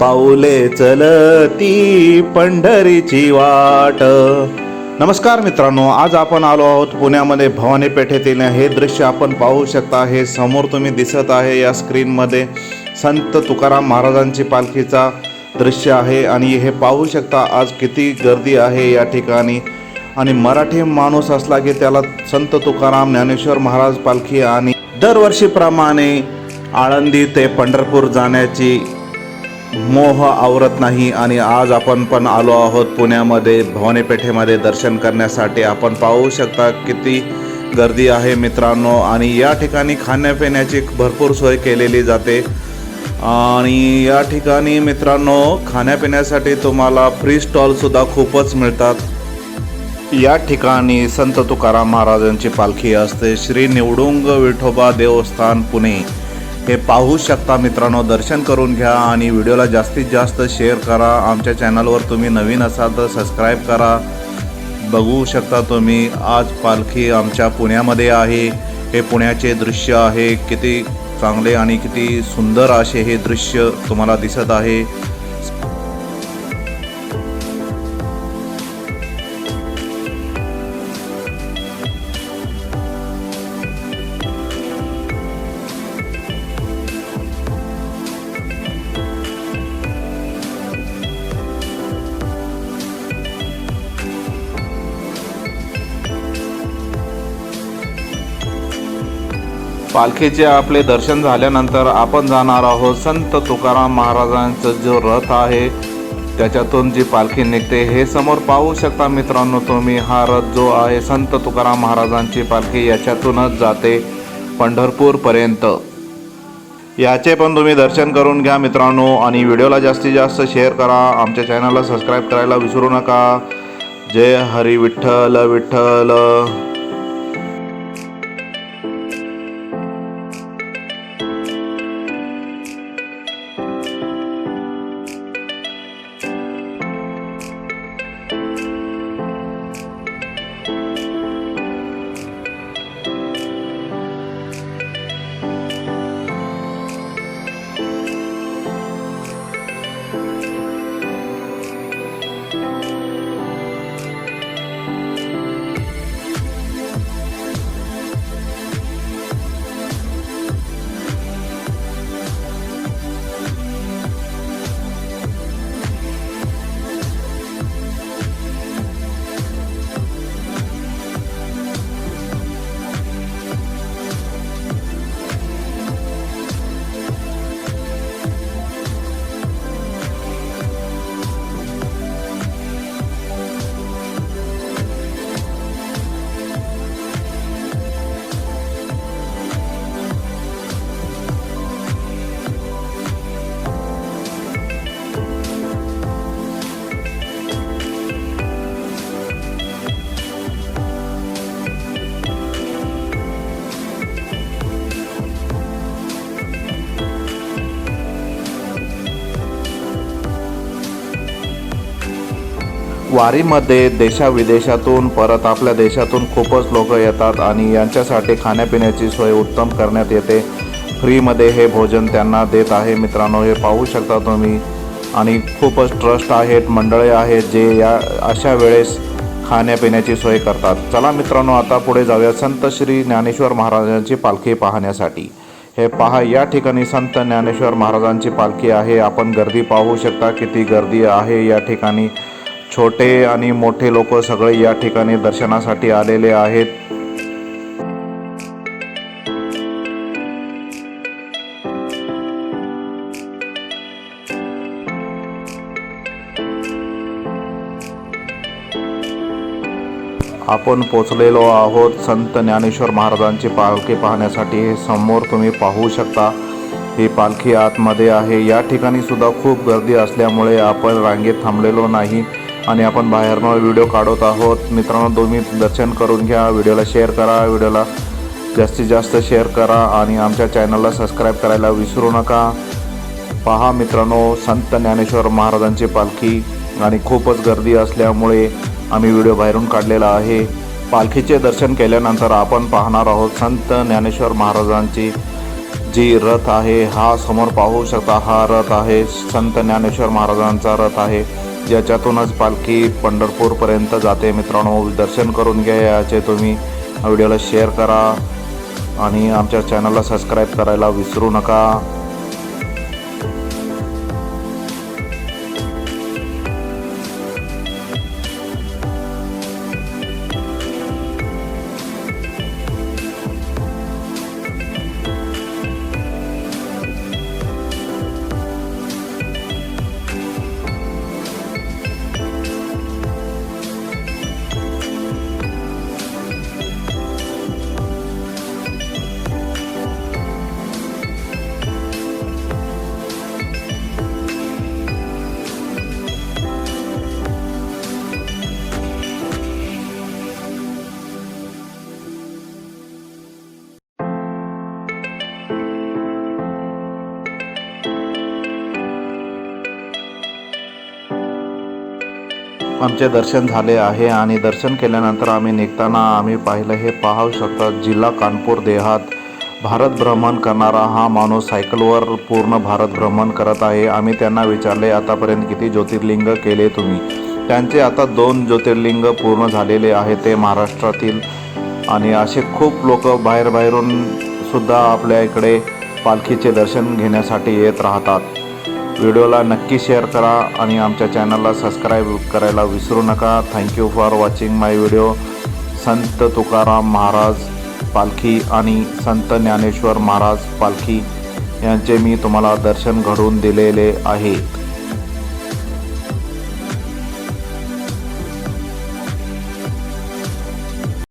पाऊले चलती पंढरीची वाट. नमस्कार मित्रांनो आज आपण आलो आहोत पुण्यामध्ये भवानी पेठेतील. हे दृश्य आपण पाहू शकता हे समोर तुम्ही दिसत आहे या स्क्रीनमध्ये संत तुकाराम महाराजांची पालखीचा दृश्य आहे आणि हे पाहू शकता आज किती गर्दी आहे या ठिकाणी. आणि मराठी माणूस असला की त्याला संत तुकाराम ज्ञानेश्वर महाराज पालखी आणि दरवर्षीप्रमाणे आळंदी ते पंढरपूर जाण्याची मोह आवरत नाही आणि आज आपण पण आलो आहोत पुण्यामध्ये भवानी पेठेमध्ये दर्शन करण्यासाठी. आपण पाहू शकता किती गर्दी आहे मित्रांनो. आणि या ठिकाणी खाण्यापिण्याची भरपूर सोय केलेली जाते. आणि या ठिकाणी मित्रांनो खाण्यापिण्यासाठी तुम्हाला फ्री स्टॉलसुद्धा खूपच मिळतात. या ठिकाणी संत तुकाराम महाराजांची पालखी असते. श्री निवडुंग विठोबा देवस्थान पुणे. हे पाहू शकता मित्रांनो दर्शन करून घ्या आणि व्हिडिओला जास्तीत जास्त शेअर करा. आमच्या चॅनलवर तुम्ही नवीन असाल तर सबस्क्राईब करा. बघू शकता तुम्ही आज पालखी आमच्या पुण्यामध्ये आहे. हे पुण्याचे दृश्य आहे. किती चांगले आणि किती सुंदर असे हे दृश्य तुम्हाला दिसत आहे. पालखीचे आपले दर्शन झाल्यानंतर आपण जाणार आहोत संत तुकाराम महाराजांचा जो रथ आहे त्याच्यातून जी पालखी निघते हे समोर पाहू शकता मित्रांनो तुम्ही. हा रथ जो आहे संत तुकाराम महाराजांची पालखी याच्यातूनच जाते पंढरपूरपर्यंत. याचे पण तुम्ही दर्शन करून घ्या मित्रांनो आणि व्हिडिओला जास्तीत जास्त शेअर करा. आमच्या चॅनलला सबस्क्राईब करायला विसरू नका. जय हरी विठ्ठल विठ्ठल. वारीमध्ये देशाविदेशातून परत आपल्या देशातून खूपच लोक येतात आणि यांच्यासाठी खाण्यापिण्याची सोय उत्तम करण्यात येते. फ्रीमध्ये हे भोजन त्यांना देत आहे. मित्रांनो हे पाहू शकता तुम्ही. आणि खूपच ट्रस्ट आहेत मंडळे आहेत जे या अशा वेळेस खाण्यापिण्याची सोय करतात. चला मित्रांनो आता पुढे जाऊया संत श्री ज्ञानेश्वर महाराजांची पालखी पाहण्यासाठी. हे पहा या ठिकाणी संत ज्ञानेश्वर महाराजांची पालखी आहे. आपण गर्दी पाहू शकता किती गर्दी आहे या ठिकाणी. छोटे आणि मोठे लोक सगळे या ठिकाणी दर्शनासाठी आलेले आहेत. आपण पोचलेलो आहोत संत ज्ञानेश्वर महाराजांची पालखी पाहण्यासाठी. हे समोर तुम्ही पाहू शकता. ही पालखी आतमध्ये आहे. या ठिकाणी सुद्धा खूप गर्दी असल्यामुळे आपण रांगेत थांबलेलो नाही. आणि आपण बाहेरनं व्हिडिओ काढत आहोत. मित्रांनो तुम्ही दर्शन करून घ्या. व्हिडिओला शेअर करा. व्हिडिओला जास्तीत जास्त शेअर करा आणि आमच्या चॅनलला सबस्क्राईब करायला विसरू नका. पहा मित्रांनो संत ज्ञानेश्वर महाराजांची पालखी आणि खूपच गर्दी असल्यामुळे आम्ही व्हिडिओ बाहेरून काढलेला आहे. पालखीचे दर्शन केल्यानंतर आपण पाहणार आहोत संत ज्ञानेश्वर महाराजांची जी रथ आहे हा समोर पाहू शकता हा रथ आहे. संत ज्ञानेश्वर महाराजांचा रथ आहे. ज्याच्यातूनच पालखी पंढरपूरपर्यंत जाते. मित्रांनो दर्शन करून घ्या याचे तुम्ही. व्हिडिओला शेअर करा आणि आमच्या चॅनलला सबस्क्राईब करायला विसरू नका. आमचे दर्शन झाले आहे आणि दर्शन केल्यानंतर आम्ही निघताना आम्ही पाहिलं हे पाहू शकता जिल्हा कानपूर देहात भारत भ्रमण करणारा हा माणूस सायकलवर पूर्ण भारत भ्रमण करत आहे. आम्ही त्यांना विचारले आतापर्यंत किती ज्योतिर्लिंग केले तुम्ही? त्यांचे आता दोन ज्योतिर्लिंग पूर्ण झालेले आहे ते महाराष्ट्रातील आणि असे खूप लोक बाहेर बाहेरून सुद्धा आपल्या इकडे पालखीचे दर्शन घेण्यासाठी येत राहतात. व्हिडिओला नक्की शेअर करा आणि आमच्या चॅनलला सबस्क्राईब करायला विसरू नका. Thank you for watching my video Sant Tukaram Maharaj पालखी आणि संत ज्ञानेश्वर महाराज पालखी यांचे मी तुम्हाला दर्शन घडवून दिलेले आहे.